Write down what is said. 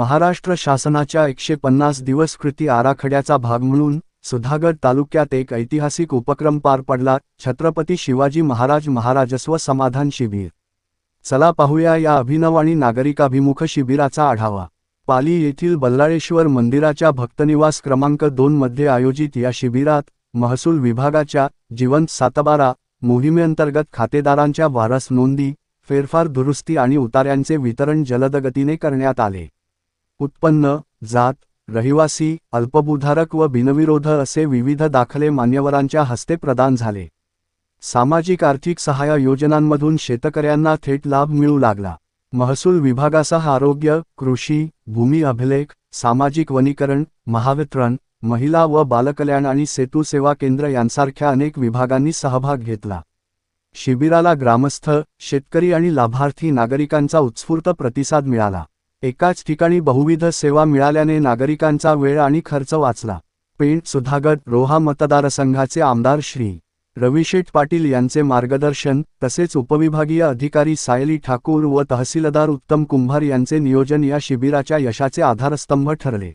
महाराष्ट्र शासनाच्या एकशे पन्नास दिवस कृती आराखड्याचा भाग म्हणून सुधागड तालुक्यात एक ऐतिहासिक उपक्रम पार पडला छत्रपती शिवाजी महाराज महाराजस्व समाधान शिबिर. चला पाहूया या अभिनव आणि नागरिकाभिमुख शिबिराचा आढावा. पाली येथील बल्लाळेश्वर मंदिराच्या भक्तनिवास क्रमांक दोन मध्ये आयोजित या शिबिरात महसूल विभागाच्या जिवंत सातबारा मोहिमेअंतर्गत खातेदारांच्या वारस नोंदी फेरफार दुरुस्ती आणि उतार्यांचे वितरण जलदगतीने करण्यात आले. उत्पन्न जात रहिवासी अल्पभूधारक व बिनविरोध असे विविध दाखले मान्यवरांच्या हस्ते प्रदान झाले. सामाजिक आर्थिक सहाय्य योजनांमधून शेतकऱ्यांना थेट लाभ मिळू लागला. महसूल विभागासह आरोग्य कृषी भूमी अभिलेख सामाजिक वनीकरण महावितरण महिला व बालकल्याण आणि सेतू सेवा केंद्र यांसारख्या अनेक विभागांनी सहभाग घेतला. शिबिराला ग्रामस्थ शेतकरी आणि लाभार्थी नागरिकांचा उत्स्फूर्त प्रतिसाद मिळाला. एकाच ठिकाणी बहुविध सेवा मिळाल्याने नागरिकांचा वेळ आणि खर्च वाचला. पेण सुधागड रोहा मतदारसंघाचे आमदार श्री. रविशेठ पाटील यांचे मार्गदर्शन तसेच उपविभागीय अधिकारी सायली ठाकूर व तहसीलदार उत्तम कुंभार यांचे नियोजन या शिबिराच्या यशाचे आधारस्तंभ ठरले.